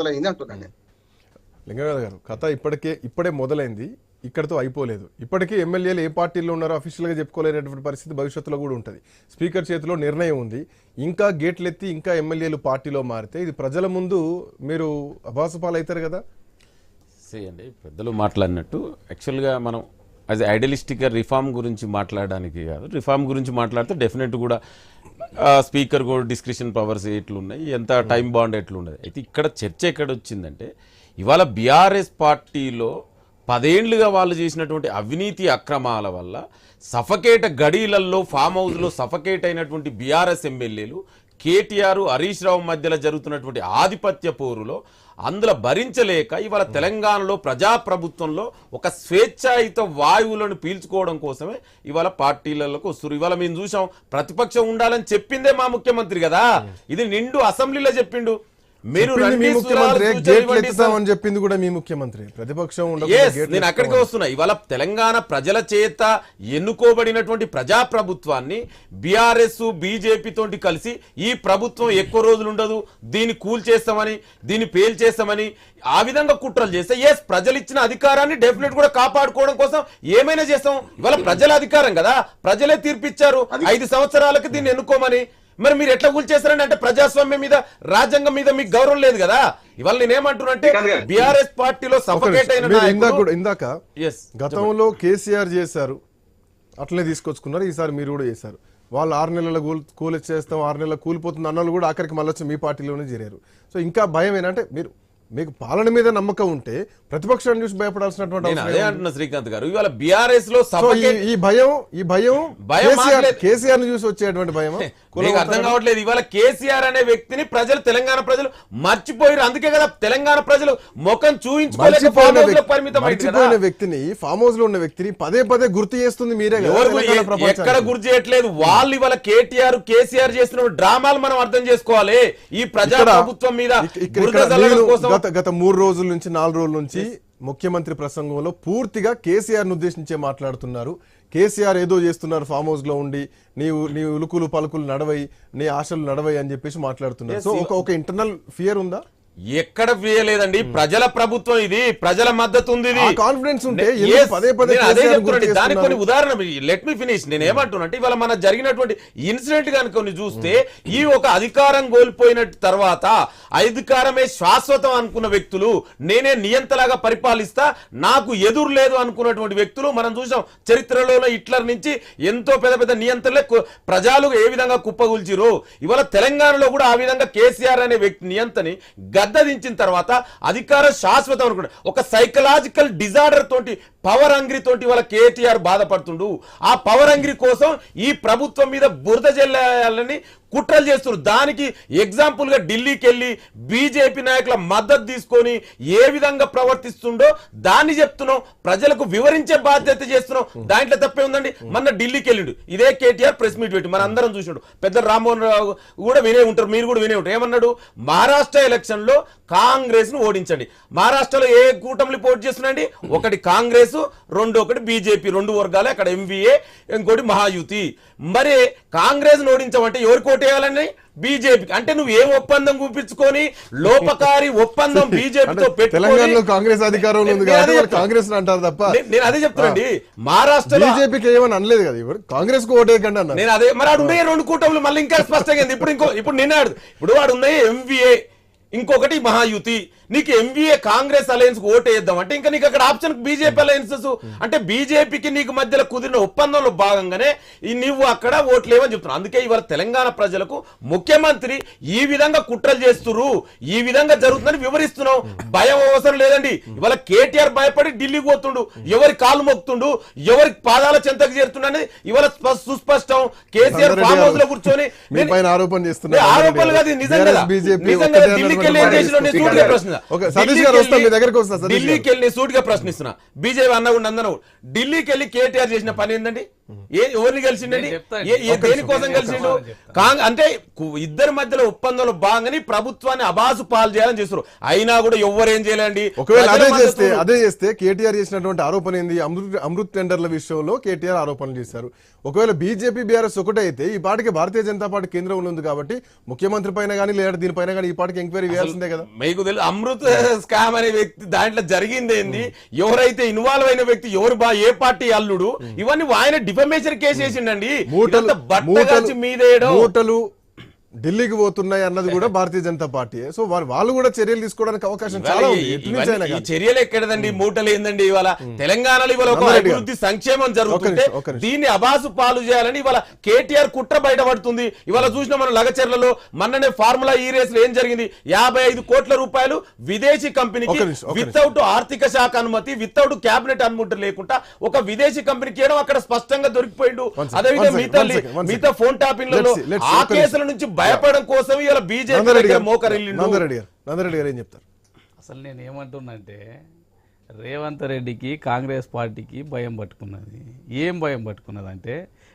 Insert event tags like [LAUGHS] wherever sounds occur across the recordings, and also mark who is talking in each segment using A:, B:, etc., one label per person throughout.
A: మొదలైంది అంటున్నాను నేను.
B: లింగరాజు గారు కథ ఇప్పటికే ఇప్పుడే మొదలైంది. ఇక్కడతో అయిపోలేదు. ఇప్పటికే ఎమ్మెల్యేలు ఏ పార్టీలో ఉన్నారో అఫీషియల్గా చెప్పుకోలేనటువంటి పరిస్థితి భవిష్యత్తులో కూడా ఉంటుంది. స్పీకర్ చేతిలో నిర్ణయం ఉంది. ఇంకా గేట్లు ఎత్తి ఇంకా ఎమ్మెల్యేలు పార్టీలో మారితే ఇది ప్రజల ముందు మీరు అభాసపాలు అవుతారు కదా?
C: చేయండి. పెద్దలు మాట్లాడినట్టు యాక్చువల్గా మనం యాజ్ ఐడియలిస్టిక్గా రిఫార్మ్ గురించి మాట్లాడడానికి కాదు రిఫార్మ్ గురించి మాట్లాడితే డెఫినెట్ కూడా స్పీకర్ కూడా డిస్క్రిప్షన్ పవర్స్ ఎట్లున్నాయి ఎంత టైం బాండ్ ఎట్లున్నది. అయితే ఇక్కడ చర్చ ఎక్కడ వచ్చిందంటే ఇవాళ బీఆర్ఎస్ పార్టీలో పదేండ్లుగా వాళ్ళు చేసినటువంటి అవినీతి అక్రమాల వల్ల సఫకేట గడీలల్లో ఫామ్ హౌస్లో సఫకేట్ అయినటువంటి బీఆర్ఎస్ ఎమ్మెల్యేలు కేటీఆర్ హరీష్ రావు మధ్యలో జరుగుతున్నటువంటి ఆధిపత్య పోరులో అందులో భరించలేక ఇవాళ తెలంగాణలో ప్రజాప్రభుత్వంలో ఒక స్వేచ్ఛాయుత వాయువులను పీల్చుకోవడం కోసమే ఇవాళ పార్టీలకు వస్తారు ఇవాళ మేము చూసాం ప్రతిపక్షం ఉండాలని చెప్పిందే మా ముఖ్యమంత్రి కదా. ఇది నిండు అసెంబ్లీలో చెప్పిండు. మీరు
B: మీ ముఖ్యమంత్రి. గేట్లు ఎత్తుతామని చెప్పింది కూడా మీ ముఖ్యమంత్రి. ప్రతిపక్షం
C: నేను అక్కడికి. వస్తున్నా. ఇవాళ తెలంగాణ ప్రజల చేత ఎన్నుకోబడినటువంటి ప్రజాప్రభుత్వాన్ని బీఆర్ఎస్ బీజేపీ తోటి కలిసి ఈ ప్రభుత్వం ఎక్కువ రోజులు ఉండదు. దీన్ని కూల్ చేస్తామని దీన్ని పేల్ చేస్తామని ఆ విధంగా కుట్రలు చేస్తే ఎస్ ప్రజలు ఇచ్చిన అధికారాన్ని డెఫినెట్ కూడా కాపాడుకోవడం కోసం ఏమైనా చేస్తాం. ఇవాళ ప్రజల అధికారం కదా. ప్రజలే తీర్పిచ్చారు. ఐదు సంవత్సరాలకి దీన్ని ఎన్నుకోమని. మరి మీరు ఎట్లా కూల్ చేస్తారని అంటే ప్రజాస్వామ్యం మీద రాజ్యాంగం మీద మీకు గౌరవం లేదు కదా. ఇవాళ నేనేమంటున్నా అంటే
A: శ్రీకాంత్ గారు.
C: బీఆర్ఎస్ పార్టీలో సఫకేట్. అయిన
B: ఇందాక గతంలో కేసీఆర్ చేశారు. అట్లనే తీసుకొచ్చుకున్నారు. ఈసారి మీరు కూడా చేశారు. వాళ్ళు ఆరు నెలల కూల్ కూల్ చేస్తాం ఆరు నెలల కూలిపోతుంది అన్నోళ్ళు కూడా ఆఖరికి మళ్ళీ వచ్చి మీ పార్టీలోనే చేరారు. సో ఇంకా భయం ఏంటంటే మీరు మీకు పాలన మీద నమ్మకం ఉంటే ప్రతిపక్షాన్ని చూసి భయపడాల్సినటువంటి
C: అదే? అంటున్నా శ్రీకాంత్ గారు ఇవాళ
B: బీఆర్ఎస్లో ఈ భయం ఈ భయం
C: భయం
B: కేసీఆర్ చూసి వచ్చేటువంటి భయం [LAUGHS]
C: అర్థం కావట్లేదు ఇవాళ కేసీఆర్ అనే వ్యక్తిని ప్రజలు తెలంగాణ ప్రజలు మర్చిపోయారు అందుకే కదా తెలంగాణ ప్రజలు ముఖం.
B: మర్చిపోయిన వ్యక్తిని ఫామ్ హౌస్లో ఉన్న వ్యక్తిని పదే పదే గుర్తు చేస్తుంది మీరే.
C: ఎక్కడ గుర్తు చేయట్లేదు వాళ్ళు ఇవాళ కేటీఆర్ కేసీఆర్ చేస్తున్న డ్రామాలు మనం అర్థం చేసుకోవాలి ఈ ప్రజా ప్రభుత్వం మీద కోసం
B: గత గత మూడు రోజుల నుంచి నాలుగు రోజుల నుంచి ముఖ్యమంత్రి ప్రసంగంలో పూర్తిగా కేసీఆర్ను ఉద్దేశించే మాట్లాడుతున్నారు. కేసీఆర్ ఏదో చేస్తున్నారు ఫామ్ హౌస్లో ఉండి నీవు నీ ఉలుకులు పలుకులు నడవై నీ ఆశలు నడవై అని చెప్పేసి మాట్లాడుతున్నారు. సో ఒక ఒక ఇంటర్నల్ ఫియర్ ఉందా?
C: ఎక్కడ వేయలేదండి. ప్రజల ప్రభుత్వం ఇది. ప్రజల మద్దతు ఉంది
B: confidence ఉంటే పదే
C: అదే
B: గుర్తు
C: దానికి కొన్ని? ఉదాహరణ లెట్ మీ ఫినిష్ నేను ఏమంటున్నా అంటే ఇవాళ మన జరిగినటువంటి ఇన్సిడెంట్ కనుక కొన్ని చూస్తే ఈ ఒక అధికారం కోల్పోయిన తర్వాత అధికారమే శాశ్వతం అనుకున్న వ్యక్తులు నేనే నియంతలాగా పరిపాలిస్తా నాకు ఎదురు లేదు అనుకున్నటువంటి వ్యక్తులు మనం చూసాం. చరిత్రలో హిట్లర్ నుంచి ఎంతో పెద్ద పెద్ద నియంత్రణలే ప్రజలు ఏ విధంగా కుప్పగూల్చిరు. ఇవాళ తెలంగాణలో కూడా ఆ విధంగా కేసీఆర్ అనే వ్యక్తి నియంతని గద్దదించిన తర్వాత అధికారం శాశ్వతం అనుకుంటారు ఒక సైకలాజికల్ డిజార్డర్ తోటి పవర్ అంగ్రి తోటి వాళ్ళ కేటీఆర్ బాధపడుతుండు. ఆ పవర్ అంగ్రి కోసం ఈ ప్రభుత్వం మీద బురద జల్లేయాలని కుట్రలు చేస్తున్నారు. దానికి ఎగ్జాంపుల్గా ఢిల్లీకి వెళ్ళి బీజేపీ నాయకుల మద్దతు తీసుకొని ఏ విధంగా ప్రవర్తిస్తుండో దాన్ని చెప్తున్నాం. ప్రజలకు వివరించే బాధ్యత చేస్తున్నాం. దాంట్లో తప్పే ఉందండి. మొన్న ఢిల్లీకి వెళ్ళిండు ఇదే కేటీఆర్ ప్రెస్ మీట్ పెట్టి మన అందరం చూసినాడు పెద్ద రామ్మోహన్ రావు కూడా వినే ఉంటారు. మీరు కూడా వినే ఉంటారు. ఏమన్నాడు? మహారాష్ట్ర ఎలక్షన్లో కాంగ్రెస్ను ఓడించండి. మహారాష్ట్రలో ఏ కూటమిలు పోటీ చేస్తున్నాండి ఒకటి కాంగ్రెస్ రెండు ఒకటి బీజేపీ రెండు వర్గాలు అక్కడ ఎంవీఏ ఇంకోటి మహాయుతి. మరి కాంగ్రెస్ ఓడించమంటే ఎవరికి ఓటేయాలండి బీజేపీ అంటే నువ్వు ఏం ఒప్పందం చూపించుకొని లోపకారి ఒప్పందం [LAUGHS] బీజేపీతో
B: తెలంగాణలో కాంగ్రెస్ అధికారంలో ఉంది కాంగ్రెస్ అంటారు తప్ప
C: నేను అదే చెప్తానండి మహారాష్ట్రలో
B: బీజేపీకి ఏమని అనలేదు కదా ఇప్పుడు కాంగ్రెస్కు ఓటేయకండి అన్నారు.
C: నేను అదే మరి ఆడు రెండు కూటములు మళ్ళీ ఇంకా స్పష్టంగా. ఇప్పుడు ఇంకో ఇప్పుడు నిన్నాడు ఇప్పుడు వాడు ఉన్నాయి ఎంవిఏ. ఇంకొకటి మహాయుతి. నీకు ఎంవిఏ కాంగ్రెస్ అలయన్స్ ఓటు వేద్దాం అంటే ఇంకా నీకు అక్కడ ఆప్షన్ బీజేపీ అలయన్సెస్. అంటే బీజేపీకి నీకు మధ్యలో కుదిరిన ఒప్పందంలో భాగంగానే నువ్వు అక్కడ ఓట్లు లేవని చెప్తున్నావు అందుకే ఇవాళ తెలంగాణ ప్రజలకు ముఖ్యమంత్రి ఈ విధంగా కుట్రలు చేస్తున్నారు ఈ విధంగా జరుగుతుందని వివరిస్తున్నావు భయం అవసరం లేదండి. ఇవాళ కేటీఆర్ భయపడి ఢిల్లీకి పోతుండు. ఎవరి కాలు మొక్కుతుండు. ఎవరి పాదాల చెంతకు చేరుతుండని ఇవాళ స్ప- సుస్పష్టం. కేసీఆర్ ఫామ్
B: హౌస్లో
C: కూర్చొని
B: ఆరోపణ
C: ఆరోపణలు కాదు ఇది నిజం ఢిల్లీకి వెళ్ళి నేను సూటిగా ప్రశ్నిస్తున్నా. బీజేపీ అన్న కూడా అందరూ ఢిల్లీకి వెళ్ళి కేటీఆర్ చేసిన పని ఏంటండి ఏ ఎవరిని కలిసిండండి? దేనికోసం. కలిసిండు. కాంగ్ అంటే ఇద్దరి మధ్యలో ఒప్పందంలో భాగంగానే ప్రభుత్వాన్ని అబాసు పాలు చేయాలని చేస్తారు అయినా కూడా ఎవరేం చేయాలండి
B: ఒకవేళ అదే చేస్తే అదే చేస్తే కేటీఆర్ చేసినటువంటి ఆరోపణ ఏంది? అమృత్ అమృత్ టెండర్ల విషయంలో కేటీఆర్ ఆరోపణలు చేశారు. ఒకవేళ బీజేపీ బీఆర్ఎస్ ఒకటే అయితే ఈ పాటికి భారతీయ జనతా పార్టీ కేంద్రంలో ఉంది కాబట్టి ముఖ్యమంత్రి పైన కానీ లేదా దీనిపైన కానీ ఈ పాటికి ఎంక్వైరీ వేయాల్సిందే కదా.
C: మీకు తెలుసు అమృత్ స్కామ్ అనే వ్యక్తి దాంట్లో జరిగింది ఏంది? ఎవరైతే ఇన్వాల్వ్ అయిన వ్యక్తి ఎవరు బా ఏ పార్టీ అల్లుడు? ఇవన్నీ ఆయన డిఫమేషన్ కేసు వేసిండండి.
B: మూటలు
C: మీదేయడం.
B: మూటలు ఢిల్లీకి పోతున్నాయి అన్నది కూడా భారతీయ జనతా పార్టీ సో వాళ్ళు కూడా చర్యలు తీసుకోవడానికి అవకాశం చాలా ఉంది.
C: చర్యలు ఎక్కడదండి మూటలు ఏందండి ఇవాళ తెలంగాణలో ఇవాళ ఒక. అభివృద్ధి సంక్షేమం జరుగుతుంటే. దీన్ని అబాసు పాలు చేయాలని ఇవాళ కేటీఆర్ కుట్ర బయటపడుతుంది ఇవాళ చూసిన మన లగచర్లలో మొన్ననే ఫార్ములా ఈ రేస్లో ఏం జరిగింది యాభై ఐదు కోట్ల రూపాయలు విదేశీ కంపెనీకి. వితౌట్ ఆర్థిక శాఖ అనుమతి వితౌట్ క్యాబినెట్ అనుమతి లేకుండా ఒక విదేశీ కంపెనీకి అక్కడ స్పష్టంగా దొరికిపోయిండు అదేవిధంగా మిగతా మిగతా ఫోన్
B: see,
C: ఆ. కేసుల నుంచి భయపడడం కోసం ఇలా బీజేపీ మోకరిల్లిండు.
B: నందరెడ్డి గారు నందరెడ్డి గారు ఏం చెప్తారు?
A: అసలు నేను ఏమంటున్నంటే రేవంత్ రెడ్డికి కాంగ్రెస్ పార్టీకి భయం పట్టుకున్నది. ఏం భయం పట్టుకున్నదంటే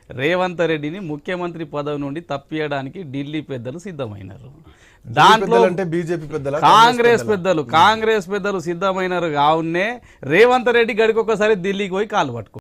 A: రేవంత్ రెడ్డిని ముఖ్యమంత్రి పదవి నుండి తప్పియడానికి ఢిల్లీ పెద్దలు సిద్ధమైనారు. దాంట్లో
B: పెద్దలంటే బీజేపీ పెద్దల
A: కాంగ్రెస్ పెద్దలు? కాంగ్రెస్ పెద్దలు సిద్ధమైనారు. కావునే రేవంత్ రెడ్డి గడికొకసారి ఢిల్లీకి పోయి కాలు పట్టుకో